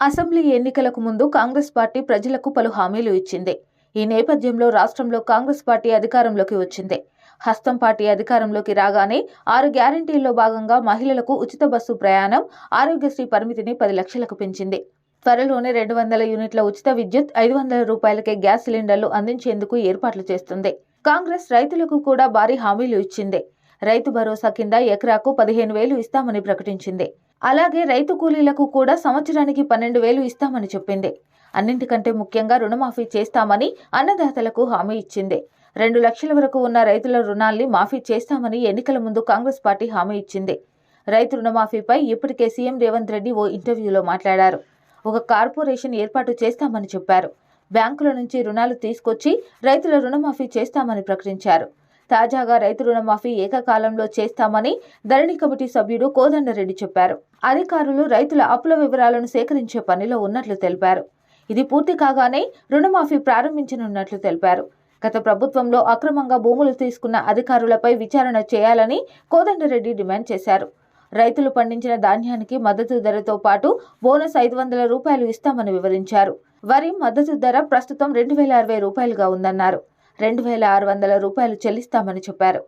Assembly ఎన్నికలకు ముందు Congress party ప్రజలకు పలు హామీలు ఇచ్చింది. ఈ నేపథ్యంలో రాష్ట్రంలో కాంగ్రెస్ పార్టీ అధికారంలోకి వచ్చింది. హస్తం పార్టీ అధికారంలోకి రాగానే ఆరు గ్యారంటీల్లో భాగంగా మహిళలకు ఉచిత బస్సు ప్రయాణం ఆరోగ్యశ్రీ పరిమితిని పది లక్షలకు పెంచింది. త్వరలోనే రెండు వందల యూనిట్ల ఉచిత విద్యుత్ ఐదు వందల రూపాయలకే గ్యాస్ సిలిండర్లు అందించేందుకు ఏర్పాట్లు చేస్తుంది. కాంగ్రెస్ రైతులకు కూడా భారీ హామీలు ఇచ్చింది. రైతు భరోసా కింద ఎకరాకు పదిహేను వేలు ఇస్తామని ప్రకటించింది. అలాగే రైతు కూలీలకు కూడా సంవత్సరానికి పన్నెండు వేలు ఇస్తామని చెప్పింది. అన్నింటికంటే ముఖ్యంగా రుణమాఫీ చేస్తామని అన్నదాతలకు హామీ ఇచ్చింది. రెండు లక్షల వరకు ఉన్న రైతుల రుణాల్ని మాఫీ చేస్తామని ఎన్నికల ముందు కాంగ్రెస్ పార్టీ హామీ ఇచ్చింది. రైతు రుణమాఫీపై ఇప్పటికే సీఎం రేవంత్ రెడ్డి ఓ ఇంటర్వ్యూలో మాట్లాడారు. ఒక కార్పొరేషన్ ఏర్పాటు చేస్తామని చెప్పారు. బ్యాంకుల నుంచి రుణాలు తీసుకొచ్చి రైతుల రుణమాఫీ చేస్తామని ప్రకటించారు. తాజాగా రైతు రుణమాఫీ ఏకకాలంలో చేస్తామని ధరణి కమిటీ సభ్యుడు కోదండరెడ్డి చెప్పారు. అధికారులు రైతుల అప్పుల వివరాలను సేకరించే పనిలో ఉన్నట్లు తెలిపారు. ఇది పూర్తి కాగానే రుణమాఫీ ప్రారంభించనున్నట్లు తెలిపారు. గత ప్రభుత్వంలో అక్రమంగా భూములు తీసుకున్న అధికారులపై విచారణ చేయాలని కోదండరెడ్డి డిమాండ్ చేశారు. రైతులు పండించిన ధాన్యానికి మద్దతు ధరతో పాటు బోనస్ ఐదు వందల రూపాయలు ఇస్తామని వివరించారు. వరి మద్దతు ధర ప్రస్తుతం రెండు వేల అరవై రూపాయలుగా ఉందన్నారు. రెండు వేల ఆరు వందల రూపాయలు చెల్లిస్తామని చెప్పారు.